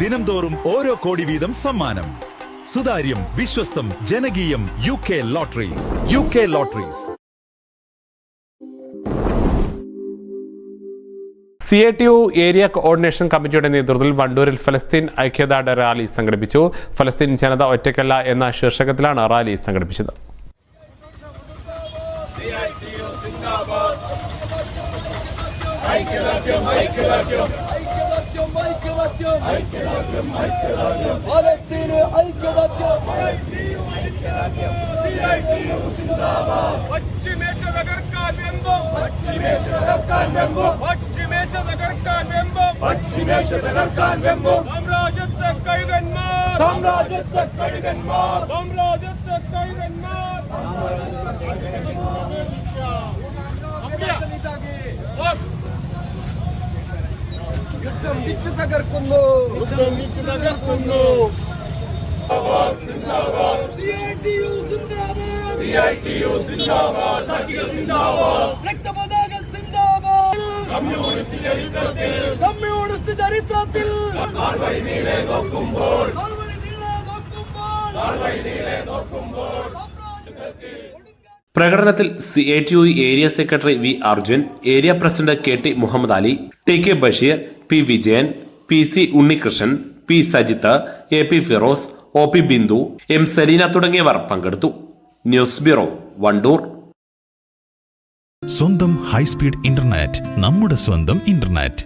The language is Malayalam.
ദിനംതോറും ഓരോ കോടി വീതം സമ്മാനം. സുതാര്യം വിശ്വസ്തം ജനകീയം U K lotteries. U K lotteries. C A T U area coordination committee നേതൃത്വത്തിൽ വണ്ടൂരിൽ ഫലസ്തീൻ ഐക്യദാർഢ്യ റാലി സംഘടിപ്പിച്ചു. ഫലസ്തീൻ ജനത ഒറ്റയ്ക്കല്ല എന്ന ശീർഷകത്തിലാണ് റാലി സംഘടിപ്പിച്ചത്. ഐക്യദാർഢ്യം. ஐக்கியராஜ்யம் ஐக்கியராஜ்யம் பாலஸ்தீன ஐக்கியராஜ்யம் பாலஸ்தீன ஐக்கியராஜ்யம் சிஐடியு சிந்தாபாத் பச்சிமேஷத கர்கான் வெம்பம் பச்சிமேஷத கர்கான் வெம்பம் பச்சிமேஷத கர்கான் வெம்பம் பச்சிமேஷத கர்கான் வெம்பம் சாம்ராஜ்யத்த கைவன்மா சாம்ராஜ்யத்த கைவன்மா சாம்ராஜ்யத்த கைவன்மா വിറ്റ് തകർക്കുന്നു. രക്തപതാകൽ സിന്ദാബാദ്. കമ്മ്യൂണിസ്റ്റ് ചരിത്രത്തിൽ. കമ്മ്യൂണിസ്റ്റ് ചരിത്രത്തിൽ. നീളെ നോക്കുമ്പോൾ. നീളെ നോക്കുമ്പോൾ. പ്രകടനത്തിൽ C A T U area secretary V Arjun area president K T Muhammad Ali T K Basheer P Vijayan P C Unnikrishnan P Sajith A P Firoz O P Bindu M Salina തുടങ്ങിയവർ പങ്കെടുത്തു. News bureau Wandoor. സ്വന്തം ഹൈസ്പീഡ് ഇന്റർനെറ്റ് നമ്മുടെ സ്വന്തം ഇന്റർനെറ്റ്.